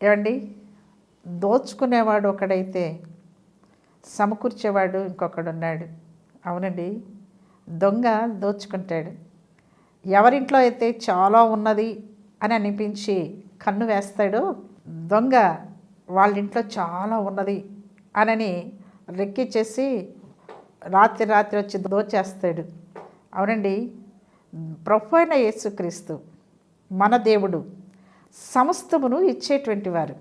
ఏమండి? దోచుకునేవాడు ఒకడైతే సమకూర్చేవాడు ఇంకొకడు ఉన్నాడు అవునండి. దొంగ దోచుకుంటాడు. ఎవరింట్లో అయితే చాలా ఉన్నది అని అనిపించి కన్ను వేస్తాడో దొంగ వాళ్ళ ఇంట్లో చాలా ఉన్నది అనని రెక్కిచ్చేసి రాత్రి రాత్రి వచ్చి దోచేస్తాడు. అవునండి. ప్రొఫైన యేసుక్రీస్తు మన దేవుడు సమస్తమును ఇచ్చేటువంటి వారు.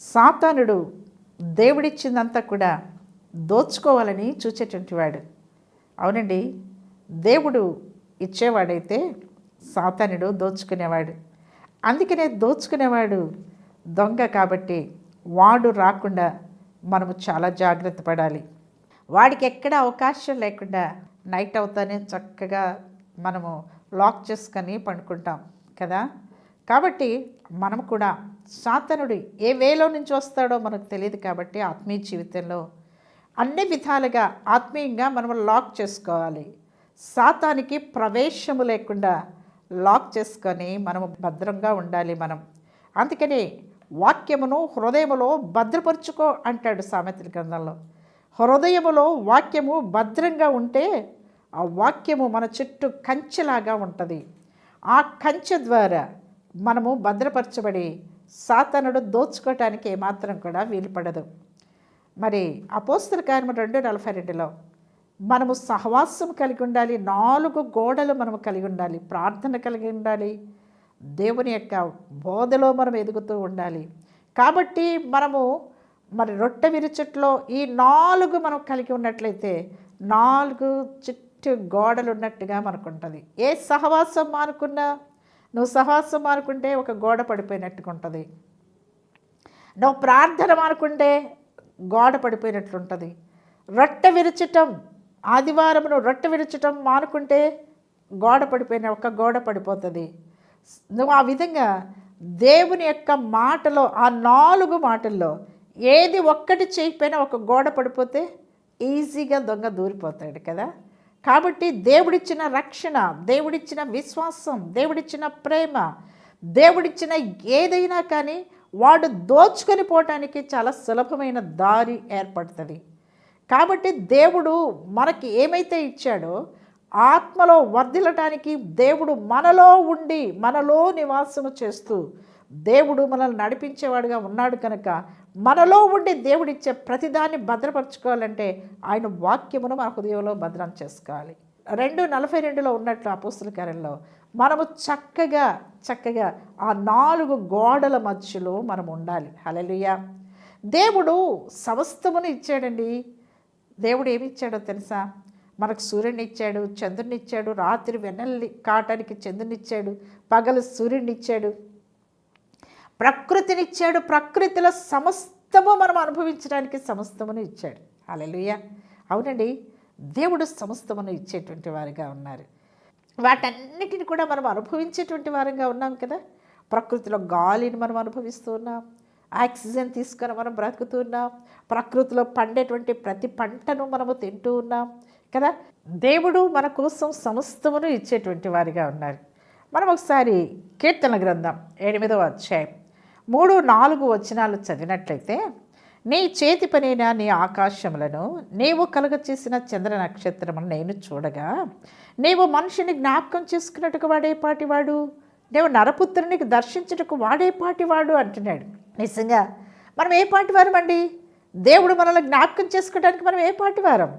సాతానుడు దేవుడిచ్చిందంతా కూడా దోచుకోవాలని చూచేటువంటి వాడు. అవునండి దేవుడు ఇచ్చేవాడైతే సాతానుడు దోచుకునేవాడు. అందుకనే దోచుకునేవాడు దొంగ కాబట్టి వాడు రాకుండా మనము చాలా జాగ్రత్త పడాలి. వాడికి ఎక్కడ అవకాశం లేకుండా నైట్ అవుతానే చక్కగా మనము లాక్ చేసుకొని పండుకుంటాం కదా. కాబట్టి మనం కూడా సాతనుడు ఏ వేలో నుంచి వస్తాడో మనకు తెలియదు కాబట్టి ఆత్మీయ జీవితంలో అన్ని విధాలుగా ఆత్మీయంగా మనం లాక్ చేసుకోవాలి. సాతానికి ప్రవేశము లేకుండా లాక్ చేసుకొని మనము భద్రంగా ఉండాలి మనం. అందుకని వాక్యమును హృదయములో భద్రపరుచుకో అంటాడు సామెతల గ్రంథంలో. హృదయములో వాక్యము భద్రంగా ఉంటే ఆ వాక్యము మన చుట్టూ కంచెలాగా ఉంటుంది. ఆ కంచె ద్వారా మనము భద్రపరచబడి సాతనుడు దోచుకోవటానికి ఏమాత్రం కూడా వీలుపడదు. మరి అపోస్తుల కార్యము రెండు నలభై రెండులో మనము సహవాసం కలిగి ఉండాలి నాలుగు గోడలు మనము కలిగి ఉండాలి ప్రార్థన కలిగి ఉండాలి దేవుని యొక్క బోధలో మనం ఎదుగుతూ ఉండాలి. కాబట్టి మనము మరి రొట్టె విరుచుట్లో ఈ నాలుగు మనం కలిగి ఉన్నట్లయితే నాలుగు చుట్టూ గోడలు ఉన్నట్టుగా మనకు ఉంటుంది ఏ సహవాసం మానుకున్నా నువ్వు సహవాసం మానుకుంటే ఒక గోడ పడిపోయినట్టుగా ఉంటుంది నువ్వు ప్రార్థన మానుకుంటే గోడ పడిపోయినట్లుంటుంది. రొట్టె విరచటం ఆదివారమును రొట్టె విరచటం మానుకుంటే గోడ పడిపోయిన ఒక గోడ పడిపోతుంది. నువ్వు ఆ విధంగా దేవుని యొక్క మాటలో ఆ నాలుగు మాటల్లో ఏది ఒక్కటి చేయకపోయినా ఒక గోడ పడిపోతే ఈజీగా దొంగ దూరిపోతాడు కదా. కాబట్టి దేవుడిచ్చిన రక్షణ దేవుడిచ్చిన విశ్వాసం దేవుడిచ్చిన ప్రేమ దేవుడిచ్చిన ఏదైనా కానీ వాడు దోచుకొని పోవటానికి చాలా సులభమైన దారి ఏర్పడుతుంది. కాబట్టి దేవుడు మనకి ఏమైతే ఇచ్చాడో ఆత్మలో వర్ధిల్లటానికి దేవుడు మనలో ఉండి మనలో నివాసము చేస్తూ దేవుడు మనల్ని నడిపించేవాడుగా ఉన్నాడు కనుక మనలో ఉండి దేవుడిచ్చే ప్రతిదాన్ని భద్రపరచుకోవాలంటే ఆయన వాక్యమును మన హృదయంలో భద్రం చేసుకోవాలి. రెండు నలభై రెండులో ఉన్నట్లు అపోస్తుల కార్యంలో మనము చక్కగా చక్కగా ఆ నాలుగు గోడల మధ్యలో మనం ఉండాలి. హలలుయ దేవుడు సమస్తమును ఇచ్చాడండి. దేవుడు ఏమి ఇచ్చాడో తెలుసా? మనకు సూర్యుని ఇచ్చాడు చంద్రుని ఇచ్చాడు రాత్రి వెన్నెల్ని కాటానికి చంద్రుని ఇచ్చాడు పగలు సూర్యుని ఇచ్చాడు. ప్రకృతినిచ్చాడు ప్రకృతిలో సమస్తము మనం అనుభవించడానికి సమస్తమును ఇచ్చాడు. అలలుయ అవునండి దేవుడు సమస్తమును ఇచ్చేటువంటి వారిగా ఉన్నారు. వాటన్నిటిని కూడా మనం అనుభవించేటువంటి వారంగా ఉన్నాం కదా. ప్రకృతిలో గాలిని మనం అనుభవిస్తూ ఉన్నాం. ఆక్సిజన్ తీసుకొని మనం బ్రతుకుతూ ఉన్నాం. ప్రకృతిలో పండేటువంటి ప్రతి పంటను మనము తింటూ ఉన్నాం కదా. దేవుడు మన కోసం సమస్తమును ఇచ్చేటువంటి వారిగా ఉన్నారు. మనం ఒకసారి కీర్తన గ్రంథం ఎనిమిదవ అధ్యాయం. మూడు నాలుగు వచనాలు చదివినట్లయితే నీ చేతి పనైన నీ ఆకాశములను నీవు కలగచేసిన చంద్ర నక్షత్రమును నేను చూడగా నీవు మనిషిని జ్ఞాపకం చేసుకున్నట్టుకు వాడేపాటివాడు నీవు నరపుత్రునికి దర్శించుటకు వాడేపాటివాడు అంటున్నాడు. నిజంగా మనం ఏ పాటి వారమండి దేవుడు మనల్ని జ్ఞాపకం చేసుకోవడానికి మనం ఏ పాటి వారం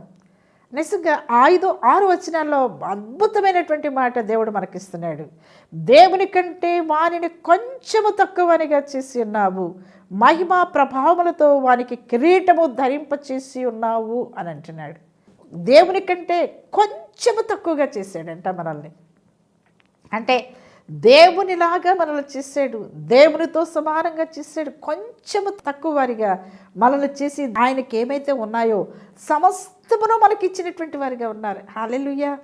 నిజంగా ఐదు ఆరు వచనాల్లో అద్భుతమైనటువంటి మాట దేవుడు మనకిస్తున్నాడు. దేవుని కంటే వానిని కొంచెము తక్కువనిగా చేసి ఉన్నావు. మహిమ ప్రభావములతో వానికి కిరీటము ధరింపచేసి ఉన్నావు అని అంటున్నాడు. దేవుని కంటే కొంచెము తక్కువగా చేశాడంట మనల్ని. అంటే దేవునిలాగా మనల్ని చేసాడు దేవునితో సమానంగా చేసాడు కొంచెము తక్కువ వారిగా మనల్ని చేసి ఆయనకి ఏమైతే ఉన్నాయో సమస్తమును మనకి ఇచ్చినటువంటి వారిగా ఉన్నారు. హలెలుయ్య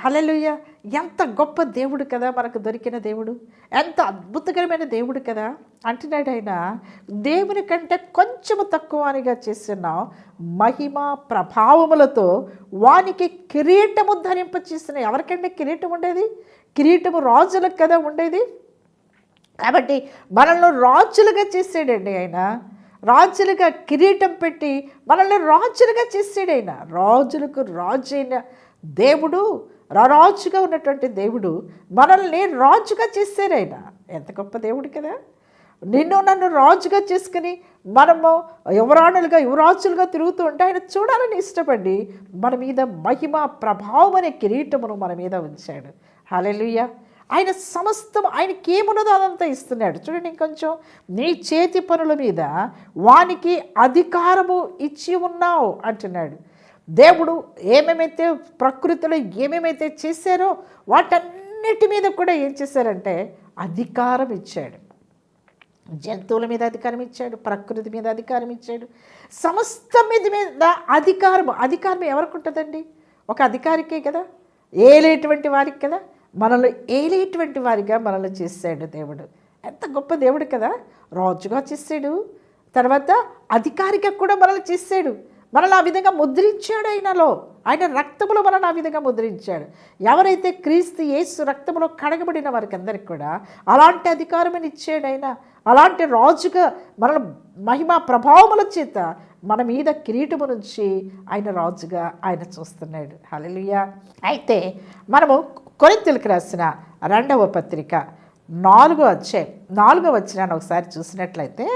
హలెలుయ్య ఎంత గొప్ప దేవుడు కదా మనకు దొరికిన దేవుడు. ఎంత అద్భుతకరమైన దేవుడు కదా అంటున్నాడు ఆయన. దేవుని కంటే కొంచెము తక్కువనిగా చేసిన మహిమ ప్రభావములతో వానికి కిరీటము ధరింప చేసిన ఎవరికంటే కిరీటం ఉండేది? కిరీటము రాజులకు కదా ఉండేది? కాబట్టి మనల్ని రాజులుగా చేసాడండి ఆయన. రాజులుగా కిరీటం పెట్టి మనల్ని రాజులుగా చేసాడు ఆయన. రాజులకు రాజు అయిన దేవుడు రాజుగా ఉన్నటువంటి దేవుడు మనల్ని రాజుగా చేశారు ఆయన. ఎంత గొప్ప దేవుడు కదా. నిన్ను నన్ను రాజుగా చేసుకుని మనము యువరాణులుగా యువరాజులుగా తిరుగుతూ ఉంటే ఆయన చూడాలని ఇష్టపడి మన మీద మహిమ ప్రభావం అనే కిరీటమును మన మీద ఉంచాడు. హాలెలుయ్య ఆయన సమస్తం ఆయనకి ఏమున్నదో అదంతా ఇస్తున్నాడు. చూడండి ఇంకొంచెం. నీ చేతి పనుల మీద వానికి అధికారము ఇచ్చి ఉన్నావు అంటున్నాడు. దేవుడు ఏమేమైతే ప్రకృతిలో ఏమేమైతే చేశారో వాటన్నిటి మీద కూడా ఏం చేశారంటే అధికారం ఇచ్చాడు. జంతువుల మీద అధికారం ఇచ్చాడు ప్రకృతి మీద అధికారం ఇచ్చాడు. సమస్తం మీద మీద అధికారం అధికారం ఎవరికి ఉంటుందండి? ఒక అధికారికే కదా? ఏలేటువంటి వారికి కదా? మనల్ని ఏలేటువంటి వారిగా మనల్ని చేశాడు దేవుడు. ఎంత గొప్ప దేవుడు కదా! రాజుగా చేశాడు తర్వాత అధికారిగా కూడా మనల్ని చేశాడు మనల్ని ఆ విధంగా ముద్రించాడు ఆయనలో. ఆయన రక్తములో మనల్ని ఆ విధంగా ముద్రించాడు. ఎవరైతే క్రీస్తు యేసు రక్తములో కడగబడిన వారికి అందరికి కూడా అలాంటి అధికారమని ఇచ్చాడు ఆయన. అలాంటి రాజుగా మన మహిమ ప్రభావముల చేత మన మీద కిరీటము నుంచి ఆయన రాజుగా ఆయన చూస్తున్నాడు. హల్లెలూయా! అయితే మనము కొరింతలకు రాసిన రెండవ పత్రిక నాలుగో అధ్యాయం నాలుగో వచ్చినాన్ని ఒకసారి చూసినట్లయితే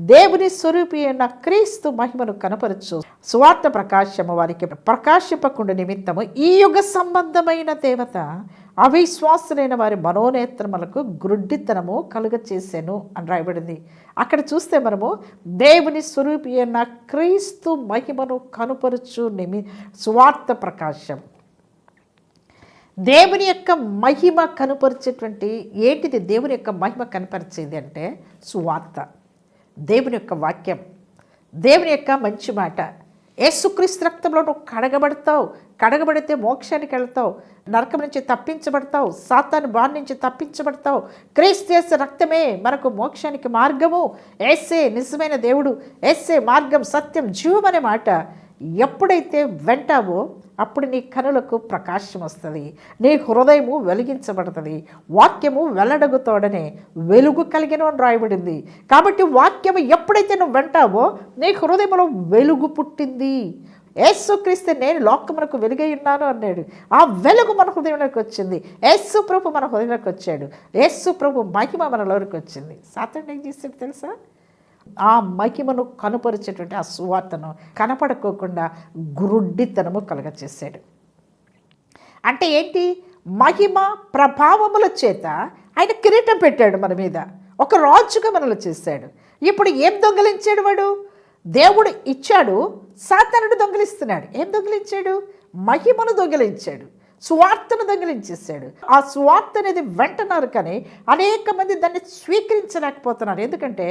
దేవుని స్వరూపి అయిన క్రీస్తు మహిమను కనపరచు. స్వార్థ ప్రకాశము వారికి ప్రకాశింపకుండా నిమిత్తము ఈ యుగ సంబంధమైన దేవత. అవిశ్వాసులైన వారి మనోనేత్రములకు గ్రుడ్డితనము కలుగ చేశాను అని రాయబడింది. అక్కడ చూస్తే మనము దేవుని స్వరూపి అయిన క్రీస్తు మహిమను కనుపరచు నిమి స్వార్థ ప్రకాశం. దేవుని యొక్క మహిమ కనుపరిచేటువంటి ఏంటిది దేవుని యొక్క మహిమ కనపరిచేది అంటే సువార్త. దేవుని యొక్క వాక్యం. దేవుని యొక్క మంచి మాట. యేసుక్రీస్తు రక్తంలో నువ్వు కడగబడతావు. కడగబడితే మోక్షానికి వెళ్తావు. నరకం నుంచి తప్పించబడతావు. సాతాను బారి నుంచి తప్పించబడతావు. క్రీస్తు యేసు రక్తమే మనకు మోక్షానికి మార్గము. ఏసే నిజమైన దేవుడు. ఏసే మార్గం సత్యం జీవం అనే మాట ఎప్పుడైతే వెంటావో అప్పుడు నీ కనులకు ప్రకాశం వస్తుంది. నీ హృదయము వెలిగించబడుతుంది. వాక్యము వెల్లడగుతోడనే వెలుగు కలిగిన అని రాయబడింది. కాబట్టి వాక్యము ఎప్పుడైతే నువ్వు వెంటావో నీ హృదయంలో వెలుగు పుట్టింది. యేసుక్రీస్తు నేను లోకమునకు వెలుగై ఉన్నాను అన్నాడు. ఆ వెలుగు మన హృదయంలోకి వచ్చింది. యేసు ప్రభు మన హృదయంలోకి వచ్చాడు. యేసు ప్రభు మహిమ మనలోకి వచ్చింది. సాతండి ఏం చేశాడు తెలుసా? ఆ మహిమను కనుపరిచేటువంటి ఆ సువార్తను కనపడుకోకుండా గురుడ్డితనము కలగచేశాడు. అంటే ఏంటి? మహిమ ప్రభావముల చేత ఆయన కిరీటం పెట్టాడు మన మీద. ఒక రాజుగా మనలో చేశాడు. ఇప్పుడు ఏం దొంగలించాడు వాడు? దేవుడు ఇచ్చాడు సాతానుడు దొంగిలిస్తున్నాడు. ఏం దొంగిలించాడు? మహిమను దొంగిలించాడు. సువార్తను దొంగిలించేసాడు ఆ సువార్త అనేది వెంటన్నారు కానీ అనేక మంది దాన్ని స్వీకరించలేకపోతున్నారు. ఎందుకంటే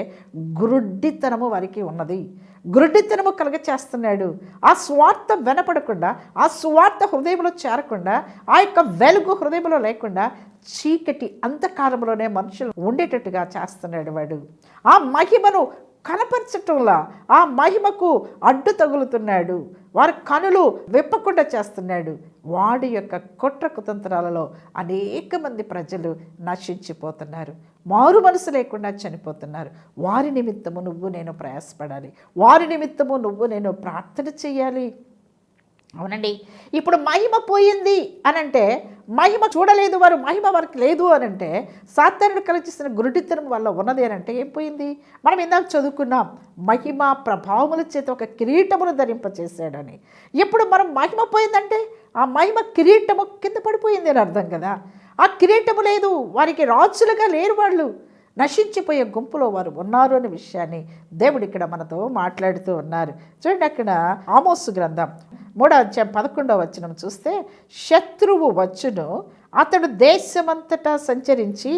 గురుడ్డితనము వారికి ఉన్నది. గురుడ్డితనము కలగ చేస్తున్నాడు ఆ స్వార్థ వెనపడకుండా ఆ స్వార్థ హృదయంలో చేరకుండా ఆ యొక్క వెలుగు హృదయంలో లేకుండా చీకటి అంధకారంలోనే మనుషులు ఉండేటట్టుగా చేస్తున్నాడు వాడు. ఆ మహిమను కనపరచటంలా ఆ మహిమకు అడ్డు తగులుతున్నాడు. వారి కనులు విప్పకుండా చేస్తున్నాడు. వాడి యొక్క కుట్ర కుతంత్రాలలో అనేక మంది ప్రజలు నశించిపోతున్నారు. మారు మనసు లేకుండా చనిపోతున్నారు. వారి నిమిత్తము నువ్వు నేను ప్రయాసపడాలి. వారి నిమిత్తము నువ్వు నేను ప్రార్థన చేయాలి. అవునండి. ఇప్పుడు మహిమ పోయింది అని అంటే మహిమ చూడలేదు వారు మహిమ వారికి లేదు అని అంటే సాతానుడు కలిగిస్తున్న గురుడితనం వల్ల ఉన్నది అని అంటే ఏం పోయింది? మనం ఇందాక చదువుకున్నాం మహిమ ప్రభావముల చేత ఒక కిరీటమును ధరింపచేశాడని. ఇప్పుడు మనం మహిమ పోయిందంటే ఆ మహిమ కిరీటము కింద పడిపోయింది అని అర్థం కదా? ఆ కిరీటము లేదు వారికి రాజులుగా లేరు వాళ్ళు. నశించిపోయే గుంపులో వారు ఉన్నారు అనే విషయాన్ని దేవుడు ఇక్కడ మనతో మాట్లాడుతూ ఉన్నారు. చూడండి అక్కడ ఆమోసు గ్రంథం మూడో అధ్యాయం పదకొండవ వచనం చూస్తే శత్రువు వచ్చును అతడు దేశమంతటా సంచరించి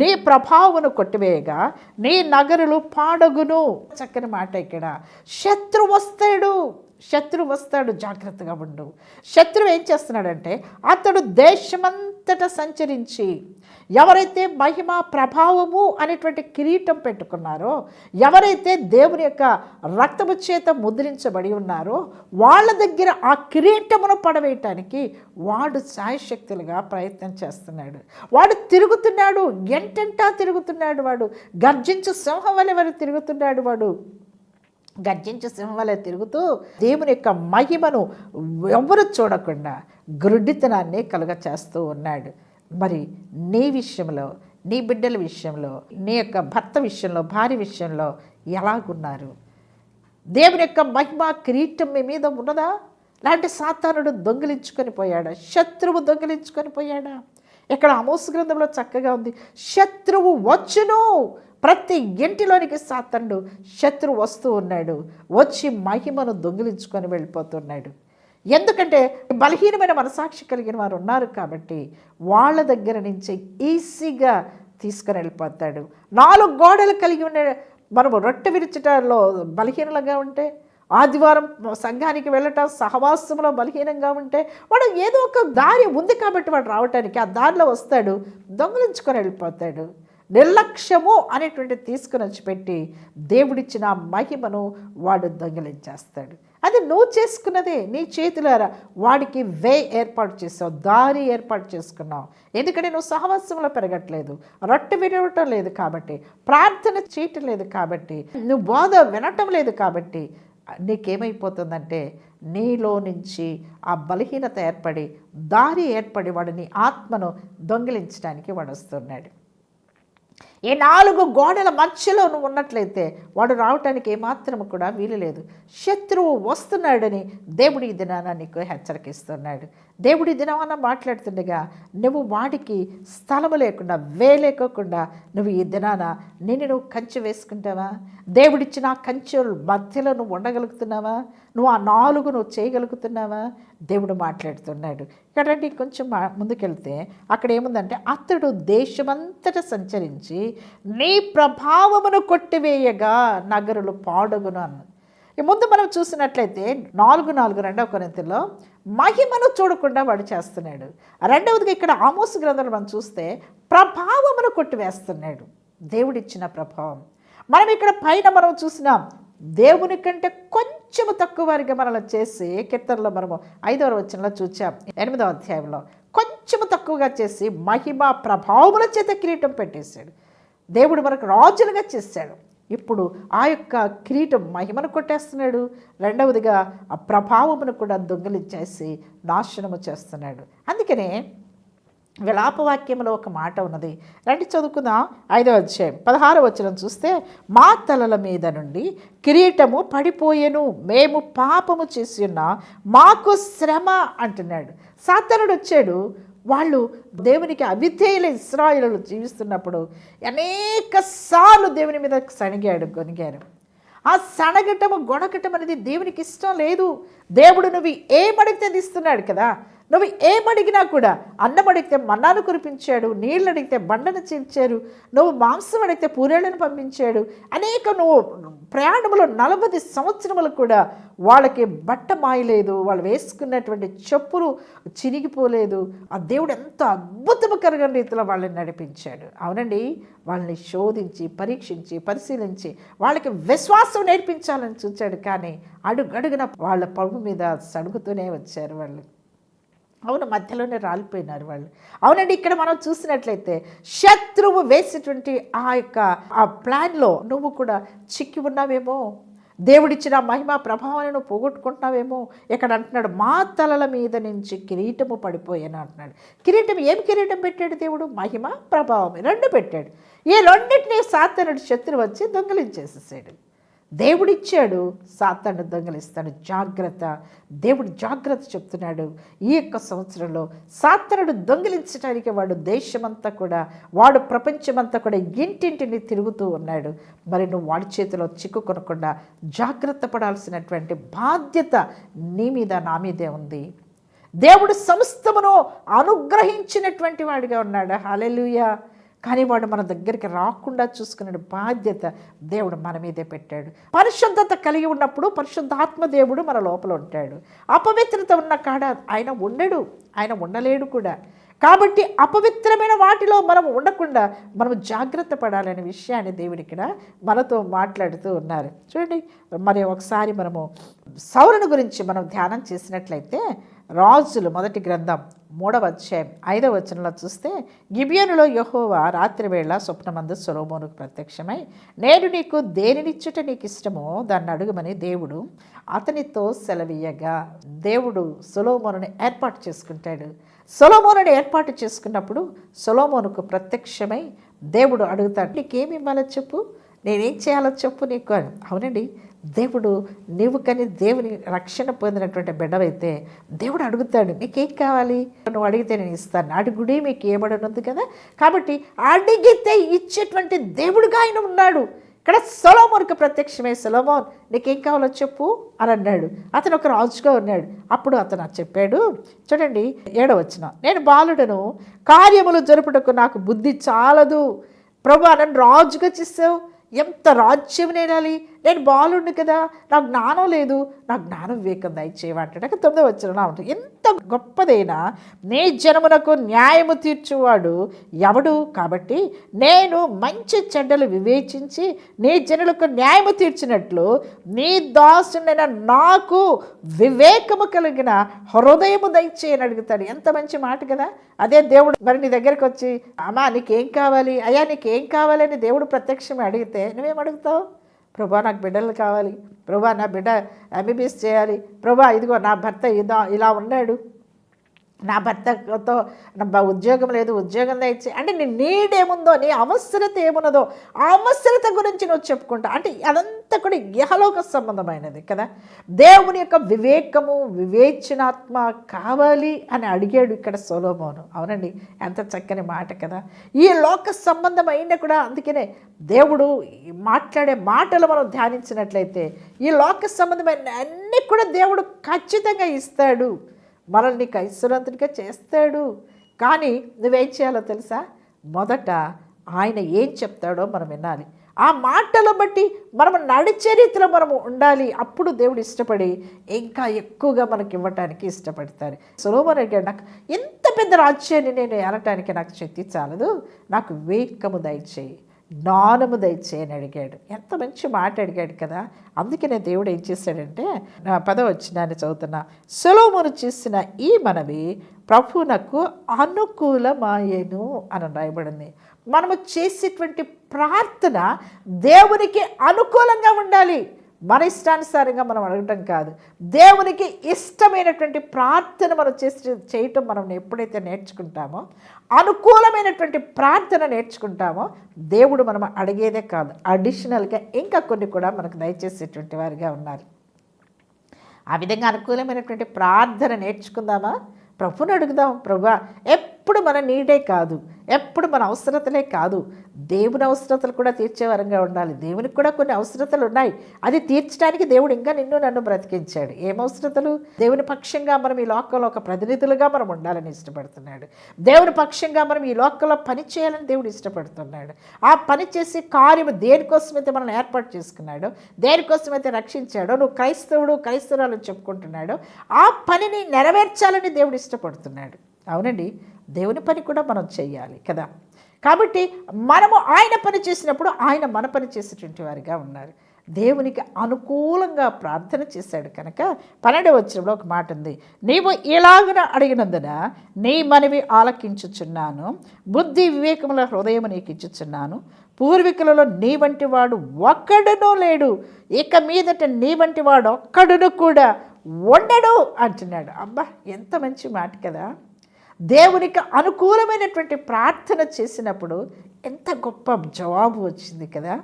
నీ ప్రభావమును కొట్టివేయగా నీ నగరులు పాడగును. చక్కని మాట ఇక్కడ. శత్రువు వస్తాడు శత్రువు వస్తాడు జాగ్రత్తగా ఉండు. శత్రువు ఏం చేస్తున్నాడంటే అతడు దేశమంతటా సంచరించి ఎవరైతే మహిమ ప్రభావము అనేటువంటి కిరీటం పెట్టుకున్నారో ఎవరైతే దేవుని యొక్క రక్తము చేత ముద్రించబడి ఉన్నారో వాళ్ళ దగ్గర ఆ కిరీటమును పడవేయటానికి వాడు సాయశక్తులుగా ప్రయత్నం చేస్తున్నాడు. వాడు తిరుగుతున్నాడు ఎంటెంటా తిరుగుతున్నాడు వాడు. గర్జించు సింహం వలె వారు తిరుగుతున్నాడు వాడు. గర్జించు సింహం వలె తిరుగుతూ దేవుని యొక్క మహిమను ఎవరు చూడకుండా గ్రుడ్డితనాన్ని కలుగ చేస్తూ ఉన్నాడు. మరి నీ విషయంలో నీ బిడ్డల విషయంలో నీ యొక్క భర్త విషయంలో భార్య విషయంలో ఎలాగున్నారు? దేవుని యొక్క మహిమ కిరీటం మీ మీద ఉన్నదా? లాంటి సాతానుడు దొంగిలించుకొని పోయాడా? శత్రువు దొంగిలించుకొని పోయాడా? ఇక్కడ అమోస్ గ్రంథంలో చక్కగా ఉంది. శత్రువు వచ్చును. ప్రతి ఇంటిలోనికి సాతండు శత్రువు వస్తూ ఉన్నాడు. వచ్చి మహిమను దొంగిలించుకొని వెళ్ళిపోతున్నాడు. ఎందుకంటే బలహీనమైన మనసాక్షి కలిగిన వారు ఉన్నారు కాబట్టి వాళ్ళ దగ్గర నుంచి ఈజీగా తీసుకుని వెళ్ళిపోతాడు. నాలుగు గోడలు కలిగి ఉన్న మనము రొట్టె విరుచుటలో బలహీనలుగా ఉంటే ఆదివారం సంఘానికి వెళ్ళటం సహవాసంలో బలహీనంగా ఉంటే వాడు ఏదో ఒక దారి ఉంది కాబట్టి వాడు రావటానికి ఆ దారిలో వస్తాడు దొంగలించుకొని వెళ్ళిపోతాడు. నిర్లక్ష్యము అనేటువంటి తీసుకుని వచ్చి పెట్టి దేవుడిచ్చిన మహిమను వాడు దొంగిలించేస్తాడు. అది నువ్వు చేసుకున్నదే నీ చేతులారా. వాడికి వే ఏర్పాటు చేసావు దారి ఏర్పాటు చేసుకున్నావు. ఎందుకంటే నువ్వు సహవాసంలో పెరగట్లేదు రొట్టె వినవటం లేదు కాబట్టి ప్రార్థన చేయటం లేదు కాబట్టి నువ్వు బోధ వినటం లేదు కాబట్టి నీకేమైపోతుందంటే నీలో నుంచి ఆ బలహీనత ఏర్పడి దారి ఏర్పడి వాడు నీ ఆత్మను దొంగిలించడానికి వాడు వస్తున్నాడు. ఈ నాలుగు గోడల మధ్యలో నువ్వు ఉన్నట్లయితే వాడు రావటానికి ఏమాత్రం కూడా వీలు లేదు శత్రువు వస్తున్నాడని దేవుడి దినాన నీకు హెచ్చరికిస్తున్నాడు దేవుడి దినమాన మాట్లాడుతుండగా నువ్వు వాడికి స్థలము లేకుండా వేలేకోకుండా నువ్వు ఈ దినాన నిన్ను నువ్వు కంచె వేసుకుంటావా? దేవుడిచ్చిన ఆ కంచె మధ్యలో నువ్వు ఉండగలుగుతున్నావా? నువ్వు ఆ నాలుగు నువ్వు చేయగలుగుతున్నావా? దేవుడు మాట్లాడుతున్నాడు. ఇక్కడ కొంచెం మా- ముందుకెళ్తే అక్కడ ఏముందంటే అతడు దేశమంతటా సంచరించి నీ ప్రభావమును కొట్టివేయగా నగరులు పాడుగును అన్న ఈ ముందు మనం చూసినట్లయితే నాలుగు నాలుగు రెండవ కొరింతలో మహిమను చూడకుండా వాడు చేస్తున్నాడు. రెండవదిగా ఇక్కడ ఆమోసు గ్రంథంలో మనం చూస్తే ప్రభావమును కొట్టివేస్తున్నాడు. దేవుడిచ్చిన ప్రభావం. మనం ఇక్కడ పైన మనం చూసినాం దేవుని కంటే కొంచెము తక్కువ వారిగా మనల్ని చేసి కీర్తనలో మనము ఐదవ వచనంలో చూచాం. ఎనిమిదవ అధ్యాయంలో కొంచెము తక్కువగా చేసి మహిమ ప్రభావముల చేత కిరీటం పెట్టేశాడు. దేవుడు మనకు రాజులుగా చేశాడు. ఇప్పుడు ఆ యొక్క కిరీటం మహిమను కొట్టేస్తున్నాడు. రెండవదిగా ఆ ప్రభావమును కూడా దొంగిలించేసి నాశనము చేస్తున్నాడు. అందుకనే విలాపవాక్యంలో ఒక మాట ఉన్నది. రండి చదువుకుందాం. ఐదవ అధ్యాయం. పదహారవ వచనం చూస్తే మా తలల మీద నుండి కిరీటము పడిపోయెను. మేము పాపము చేసి ఉన్న మాకు శ్రమ అంటున్నాడు. సాతనుడు వచ్చాడు. వాళ్ళు దేవునికి అవిధేయుల ఇస్రాయిలు జీవిస్తున్నప్పుడు అనేక సార్లు దేవుని మీద సణిగాడు గొనిగారు ఆ సణగటము గొణగటం అనేది దేవునికి ఇష్టం లేదు. దేవుడు నువ్వు ఏమడిగితే అది ఇస్తున్నాడు కదా? నువ్వు ఏమడిగినా కూడా అన్నం అడిగితే మన్నాను కురిపించాడు నీళ్ళు అడిగితే బండను చీల్చారు నువ్వు మాంసం అడిగితే పూరేళ్ళను పంపించాడు. అనేక నువ్వు ప్రయాణంలో నలభై సంవత్సరములు కూడా వాళ్ళకి బట్ట మాయలేదు వాళ్ళు వేసుకున్నటువంటి చెప్పులు చినిగిపోలేదు ఆ దేవుడు ఎంత అద్భుతకరంగా రీతిలో వాళ్ళని నడిపించాడు. అవునండి వాళ్ళని శోధించి పరీక్షించి పరిశీలించి వాళ్ళకి విశ్వాసం నేర్పించాలని చూచాడు. కానీ అడుగడుగున వాళ్ళ పరుపు మీద సడుగుతూనే వచ్చారు వాళ్ళు. అవును మధ్యలోనే రాలిపోయినారు వాళ్ళు. అవునండి ఇక్కడ మనం చూసినట్లయితే శత్రువు వేసేటువంటి ఆ యొక్క ఆ ప్లాన్లో నువ్వు కూడా చిక్కి ఉన్నావేమో? దేవుడిచ్చిన మహిమ ప్రభావాలను పోగొట్టుకుంటున్నావేమో? ఇక్కడ అంటున్నాడు మా తలల మీద నుంచి కిరీటము పడిపోయాను అంటున్నాడు. కిరీటం ఏం కిరీటం పెట్టాడు దేవుడు? మహిమ ప్రభావం రెండు పెట్టాడు. ఈ రెండింటినీ సాతనుడు శత్రువు వచ్చి దొంగలించేసేసాడు. దేవుడిచ్చాడు. సాతాను దొంగలిస్తాడు. జాగ్రత్త. దేవుడు జాగ్రత్త చెప్తున్నాడు. ఈ యొక్క సంవత్సరంలో సాతానుడు దొంగిలించడానికి వాడు దేశమంతా కూడా వాడు ప్రపంచమంతా కూడా ఇంటింటిని తిరుగుతూ ఉన్నాడు. మరి నువ్వు వాడి చేతిలో చిక్కుకొనకుండా జాగ్రత్త పడాల్సినటువంటి బాధ్యత నీ మీద నా మీదే ఉంది. దేవుడు సమస్తమును అనుగ్రహించినటువంటి వాడిగా ఉన్నాడు. హాలెలుయా కానీ వాడు మన దగ్గరికి రాకుండా చూసుకునే బాధ్యత దేవుడు మన మీదే పెట్టాడు. పరిశుద్ధత కలిగి ఉన్నప్పుడు పరిశుద్ధాత్మ దేవుడు మన లోపల ఉంటాడు. అపవిత్రత ఉన్న కాడ ఆయన ఉండడు. ఆయన ఉండలేడు కూడా. కాబట్టి అపవిత్రమైన వాటిలో మనం ఉండకుండా మనం జాగ్రత్త పడాలనే విషయాన్ని దేవుడు ఇక్కడ మనతో మాట్లాడుతూ ఉన్నారు. చూడండి మరి ఒకసారి మనము సౌరుని గురించి మనం ధ్యానం చేసినట్లయితే రాజులు మొదటి గ్రంథం మూడవ అధ్యాయం ఐదవ వచనంలో చూస్తే గిబియనులో యహోవా రాత్రి వేళ స్వప్నమందు సొలోమోనుకు ప్రత్యక్షమై నేను నీకు దేనినిచ్చుట నీకు ఇష్టమో దాన్ని అడుగుమని దేవుడు అతనితో సెలవీయగా దేవుడు సొలోమోనుని ఏర్పాటు చేసుకుంటాడు. సొలోమోనుని ఏర్పాటు చేసుకున్నప్పుడు సొలోమోనుకు ప్రత్యక్షమై దేవుడు అడుగుతాడు నీకేమి ఇవ్వాలో చెప్పు నేనేం చేయాలో చెప్పు నీకు అని. అవునండి దేవుడు నీవు కానీ దేవుని రక్షణ పొందినటువంటి బిడ్డవైతే దేవుడు అడుగుతాడు నీకేం కావాలి? నువ్వు అడిగితే నేను ఇస్తాను అడుగుడి మీకు ఏమడనుంది కదా? కాబట్టి అడిగితే ఇచ్చేటువంటి దేవుడుగా ఆయన ఉన్నాడు. ఇక్కడ సొలోమోన్కి ప్రత్యక్షమే సొలోమోన్ నీకేం కావాలో చెప్పు అని అన్నాడు. అతను ఒక రాజుగా ఉన్నాడు. అప్పుడు అతను చెప్పాడు. చూడండి ఏడవచ్చిన నేను బాలుడను కార్యములు జరుపుటకు నాకు బుద్ధి చాలదు. ప్రభు నన్ను రాజుగా చేసావు. ఎంత రాజ్యం నేనాలి. నేను బాలుండు కదా నాకు జ్ఞానం లేదు నాకు జ్ఞానం వివేకం దయచేయమంటాడు అక్కడ తొమ్మిది వచ్చిన ఉంటుంది. ఎంత గొప్పదైనా నీ జనమునకు న్యాయము తీర్చువాడు ఎవడు? కాబట్టి నేను మంచి చెడ్డలు వివేచించి నీ జనులకు న్యాయము తీర్చినట్లు నీ దాసునైన నాకు వివేకము కలిగిన హృదయము దయచేయని అడుగుతాడు. ఎంత మంచి మాట కదా. అదే దేవుడు మరి నీ దగ్గరికి వచ్చి అమ్మా నీకేం కావాలి? అయ్యా నీకేం కావాలని దేవుడు ప్రత్యక్షమే అడిగితే నువ్వేం అడుగుతావు? ప్రభా నాకు బిడ్డలు కావాలి. ప్రభా నా బిడ్డ ఎంబీబీఎస్ చేయాలి. ప్రభా ఇదిగో నా భర్త ఇదా ఇలా ఉన్నాడు. నా భర్తతో నా ఉద్యోగం లేదు ఉద్యోగం దయచే అంటే నీ నీడ్ ఏముందో నీ అవసరత ఏమున్నదో ఆ అవసరత గురించి నువ్వు చెప్పుకుంటా. అంటే అదంతా కూడా ఇహలోక సంబంధమైనది కదా. దేవుని యొక్క వివేకము వివేచనాత్మ కావాలి అని అడిగాడు ఇక్కడ సోలోమోను. అవునండి ఎంత చక్కని మాట కదా. ఈ లోక సంబంధమైన కూడా అందుకనే దేవుడు మాట్లాడే మాటలు మనం ధ్యానించినట్లయితే ఈ లోక సంబంధమైన అన్నీ కూడా దేవుడు ఖచ్చితంగా ఇస్తాడు. మనల్ని నీకు చేస్తాడు. కానీ నువ్వేం చేయాలో తెలుసా? మొదట ఆయన ఏం చెప్తాడో మనం వినాలి. ఆ మాటలు బట్టి మనం నడిచే రీతిలో మనము ఉండాలి. అప్పుడు దేవుడు ఇష్టపడి ఇంకా ఎక్కువగా మనకి ఇవ్వటానికి ఇష్టపడతారు సులోమన్ అడిగాడు నాకు ఎంత పెద్ద రాజ్యాన్ని నేను ఏలటానికి నాకు శక్తి చాలదు. నాకు వివేకము దయచేయి. జ్ఞానము దయచేయని అడిగాడు. ఎంత మంచి మాట అడిగాడు కదా. అందుకనే దేవుడు ఏం చేశాడంటే నా పదవచనాన్ని చదువుతున్నా. సులోమును చేసిన ఈ మనవి ప్రభునకు అనుకూలమాయను అని రాయబడింది. మనము చేసేటువంటి ప్రార్థన దేవునికి అనుకూలంగా ఉండాలి. మన ఇష్టానుసారంగా మనం అడగటం కాదు. దేవునికి ఇష్టమైనటువంటి ప్రార్థన మనం చేసి చేయటం మనం ఎప్పుడైతే నేర్చుకుంటామో అనుకూలమైనటువంటి ప్రార్థన నేర్చుకుంటామో దేవుడు మనం అడిగేదే కాదు. అడిషనల్గా ఇంకా కొన్ని కూడా మనకు దయచేసేటువంటి వారిగా ఉన్నారు. ఆ విధంగా అనుకూలమైనటువంటి ప్రార్థన నేర్చుకుందామా? ప్రభుని అడుగుదాం. ప్రభు ఎప్పుడు మన నీడే కాదు. ఎప్పుడు మన అవసరతలే కాదు. దేవుని అవసరతలు కూడా తీర్చేవరంగా ఉండాలి. దేవునికి కూడా కొన్ని అవసరతలు ఉన్నాయి. అది తీర్చడానికి దేవుడు ఇంకా నిన్ను నన్ను బ్రతికించాడు. ఏం అవసరతలు? దేవుని పక్షంగా మనం ఈ లోకంలో ఒక ప్రతినిధులుగా మనం ఉండాలని ఇష్టపడుతున్నాడు. దేవుని పక్షంగా మనం ఈ లోకంలో పని చేయాలని దేవుడు ఇష్టపడుతున్నాడు. ఆ పని చేసే కార్యము దేనికోసమైతే మనం ఏర్పాటు చేసుకున్నాడో దేనికోసమైతే రక్షించాడో నువ్వు క్రైస్తవుడు క్రైస్తవురాలు చెప్పుకుంటున్నాడో ఆ పనిని నెరవేర్చాలని దేవుడు ఇష్టపడుతున్నాడు. అవునండి. దేవుని పని కూడా మనం చేయాలి కదా? కాబట్టి మనము ఆయన పని చేసినప్పుడు ఆయన మన పని చేసేటువంటి వారిగా ఉన్నారు దేవునికి అనుకూలంగా ప్రార్థన చేశాడు కనుక పన్నెండు వచ్చినప్పుడు ఒక మాట ఉంది. నీవు ఇలాగున అడిగినందున నీ మనవి ఆలకించుచున్నాను బుద్ధి వివేకముల హృదయం నీకు ఇచ్చుచున్నాను. పూర్వీకులలో నీ వంటి వాడు ఒక్కడునూ లేడు ఇక మీదట నీ వంటి వాడు ఒక్కడును కూడా ఉండడు అంటున్నాడు. అబ్బా ఎంత మంచి మాట కదా! దేవునికి అనుకూలమైనటువంటి ప్రార్థన చేసినప్పుడు ఎంత గొప్ప జవాబు వచ్చింది కదా.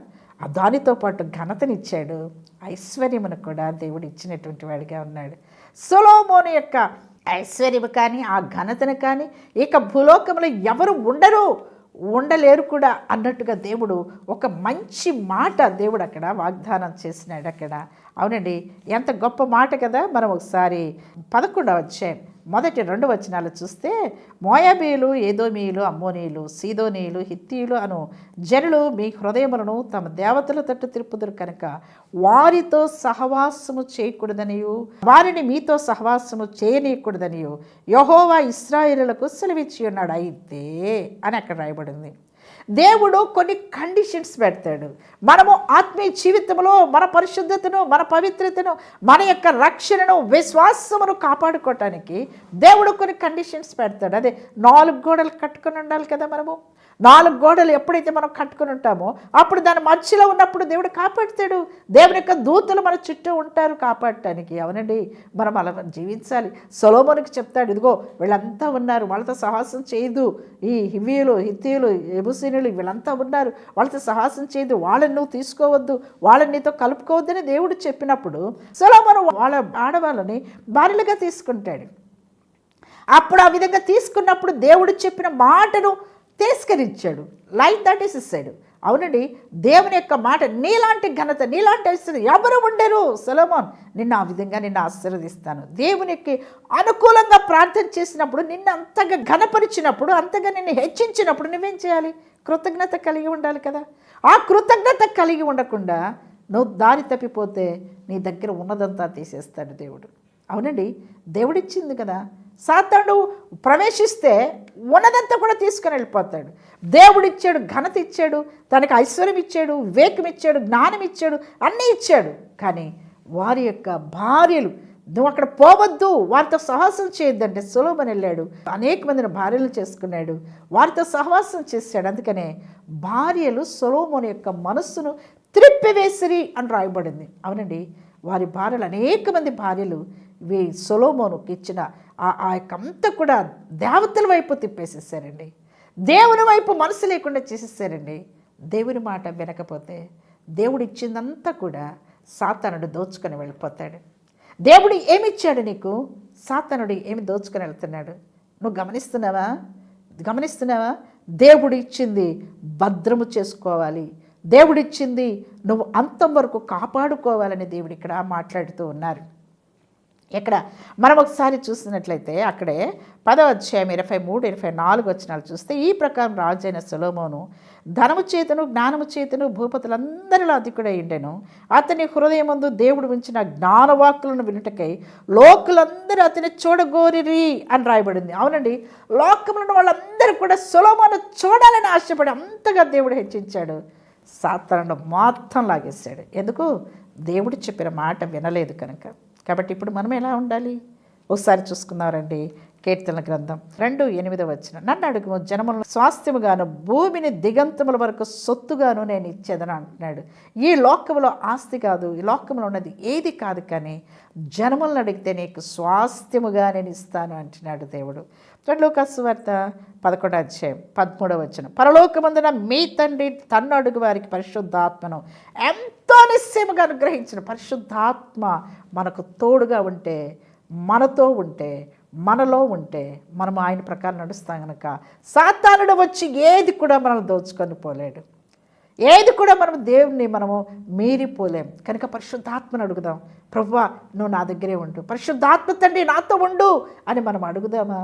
దానితో పాటు ఘనతనిచ్చాడు. ఐశ్వర్యమును కూడా దేవుడు ఇచ్చినటువంటి వాడిగా ఉన్నాడు. సొలోమోను యొక్క ఐశ్వర్యము కానీ ఆ ఘనతను కానీ ఇక భూలోకంలో ఎవరు ఉండరు ఉండలేరు కూడా అన్నట్టుగా దేవుడు ఒక మంచి మాట దేవుడు అక్కడ వాగ్దానం చేసినాడు అక్కడ. అవునండి. ఎంత గొప్ప మాట కదా! మనం ఒకసారి పదకొండవ అధ్యాయం మొదటి రెండు వచనాలు చూస్తే మోయాబీలు ఏదోమీయులు అమ్మోనీయులు సీదోనీయులు హిత్తీయులు అను జనులు మీ హృదయములను తమ దేవతల తట్టు తిరుపుదురు కనుక వారితో సహవాసము చేయకూడదనియు వారిని మీతో సహవాసము చేయనీయకూడదనియు యహోవా ఇస్రాయిలకు సెలవిచ్చి ఉన్నాడు అయితే అని అక్కడ రాయబడింది. దేవుడు కొన్ని కండిషన్స్ పెడతాడు. మనము ఆత్మీయ జీవితంలో మన పరిశుద్ధతను మన పవిత్రతను మన యొక్క రక్షణను విశ్వాసమును కాపాడుకోవటానికి దేవుడు కొన్ని కండిషన్స్ పెడతాడు. అదే నాలుగు గోడలు కట్టుకొని ఉండాలి కదా మనము. నాలుగు గోడలు ఎప్పుడైతే మనం కట్టుకొని ఉంటామో అప్పుడు దాని మధ్యలో ఉన్నప్పుడు దేవుడు కాపాడుతాడు. దేవుని యొక్క దూతలు మన చుట్టూ ఉంటారు కాపాడటానికి. అవునండి మనం అలా జీవించాలి. సొలోమోనికి చెప్తాడు ఇదిగో వీళ్ళంతా ఉన్నారు వాళ్ళతో సాహసం చేయదు. ఈ హివీయులు హితీయులు ఎబుసీనులు వీళ్ళంతా ఉన్నారు. వాళ్ళతో సాహసం చేయదు వాళ్ళని నువ్వు తీసుకోవద్దు వాళ్ళని నీతో కలుపుకోవద్దని దేవుడు చెప్పినప్పుడు సొలోమోను వాళ్ళ ఆడవాళ్ళని భార్యలుగా తీసుకుంటాడు. అప్పుడు ఆ విధంగా తీసుకున్నప్పుడు దేవుడు చెప్పిన మాటను తిరస్కరించాడు. లైక్ దట్ ఈస్ ఇస్తాడు అవునండి దేవుని యొక్క మాట నీలాంటి ఘనత నీలాంటి ఐశ్వర్యం ఎవరు ఉండరు. సొలమోన్ నిన్ను ఆ విధంగా నిన్ను ఆశీర్వదిస్తాను. దేవునికి అనుకూలంగా ప్రార్థన చేసినప్పుడు నిన్ను అంతగా ఘనపరిచినప్పుడు అంతగా నిన్ను హెచ్చించినప్పుడు నువ్వేం చేయాలి? కృతజ్ఞత కలిగి ఉండాలి కదా. ఆ కృతజ్ఞత కలిగి ఉండకుండా నువ్వు దారి తప్పిపోతే నీ దగ్గర ఉన్నదంతా తీసేస్తాడు దేవుడు. అవునండి దేవుడిచ్చింది కదా. సాతాడు ప్రవేశిస్తే ఉన్నదంతా కూడా తీసుకుని వెళ్ళిపోతాడు. దేవుడు ఇచ్చాడు ఘనత ఇచ్చాడు తనకు ఐశ్వర్యం ఇచ్చాడు వివేకం ఇచ్చాడు జ్ఞానం ఇచ్చాడు అన్నీ ఇచ్చాడు. కానీ వారి యొక్క భార్యలు నువ్వు అక్కడ పోవద్దు వారితో సహవాసం చేయొద్దంటే సులభం వెళ్ళాడు. అనేక మందిని భార్యలు చేసుకున్నాడు. వారితో సహవాసం చేశాడు. అందుకనే భార్యలు సొలోమోని యొక్క మనస్సును త్రిప్పివేసిరి అని రాయబడింది. అవునండి వారి భార్యలు అనేక మంది భార్యలు వీ సొలోమోనుకి ఇచ్చిన ఆ ఆ యొక్క అంతా కూడా దేవతల వైపు తిప్పేసేసారండి. దేవుని వైపు మనసు లేకుండా చేసేసారండి. దేవుని మాట వినకపోతే దేవుడు ఇచ్చిందంతా కూడా సాతానుడు దోచుకొని వెళ్ళిపోతాడు. దేవుడు ఏమిచ్చాడు నీకు? సాతానుడు ఏమి దోచుకొని వెళ్తున్నాడు? నువ్వు గమనిస్తున్నావా? గమనిస్తున్నావా? దేవుడు ఇచ్చింది భద్రము చేసుకోవాలి. దేవుడిచ్చింది నువ్వు అంతం వరకు కాపాడుకోవాలని దేవుడు ఇక్కడ మాట్లాడుతూ ఉన్నారు. ఇక్కడ మనం ఒకసారి చూసినట్లయితే అక్కడే పదవ అధ్యాయం ఇరవై మూడు ఇరవై నాలుగు వచ్చినాలు చూస్తే ఈ ప్రకారం రాజైన సులోమోను ధనము చేతను జ్ఞానము చేతను భూపతులందరిలో అధికుడై ఉండెను. అతని హృదయమందు దేవుడు ఉంచిన జ్ఞానవాక్కులను వినుటకై లోకులందరూ అతని చూడగోరిరి అని రాయబడింది. అవునండి లోకములను వాళ్ళందరూ కూడా సులోమోను చూడాలని ఆశపడి అంతగా దేవుడు హెచ్చించాడు. సాతాను మొత్తం లాగేశాడు. ఎందుకు? దేవుడు చెప్పిన మాట వినలేదు కనుక. కాబట్టి ఇప్పుడు మనం ఎలా ఉండాలి? ఒకసారి చూసుకున్నారండి కీర్తన గ్రంథం రెండు ఎనిమిదో వచ్చిన నన్ను అడుగు జనములను స్వాస్థ్యముగాను భూమిని దిగంతముల వరకు సొత్తుగాను నేను ఇచ్చేదని అంటున్నాడు. ఈ లోకములో ఆస్తి కాదు ఈ లోకంలో ఉన్నది ఏది కాదు కానీ జనములను అడిగితే నీకు స్వాస్థ్యముగా నేను ఇస్తాను అంటున్నాడు దేవుడు. రెండోకసు వార్త పదకొండు అధ్యాయం పదమూడవ వచ్చిన పరలోకమందున మీ తండ్రి తన్ను అడుగు వారికి పరిశుద్ధాత్మను ఎంతో నిశ్చయముగా అనుగ్రహించిన పరిశుద్ధాత్మ మనకు తోడుగా ఉంటే మనతో ఉంటే మనలో ఉంటే మనం ఆయన ప్రకారం నడుస్తాం కనుక సాతానుడు వచ్చి ఏది కూడా మనం దోచుకొని పోలేడు. ఏది కూడా మనం దేవుణ్ణి మనము మీరిపోలేం. కనుక పరిశుద్ధాత్మను అడుగుదాం. ప్రభువా నువ్వు నా దగ్గరే ఉండు. పరిశుద్ధాత్మ తండ్రి నాతో ఉండు అని మనం అడుగుదామా?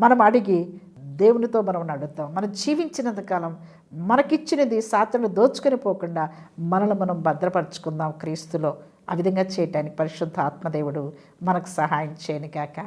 మనం అడిగి దేవునితో మనం నడుద్దాం. మనం జీవించినంత కాలం మనకిచ్చినది సాతను దోచుకొని పోకుండా మనల్ని మనం భద్రపరచుకుందాం క్రీస్తులో. ఆ విధంగా చేయటానికి పరిశుద్ధ ఆత్మదేవుడు మనకు సహాయం చేయను కాక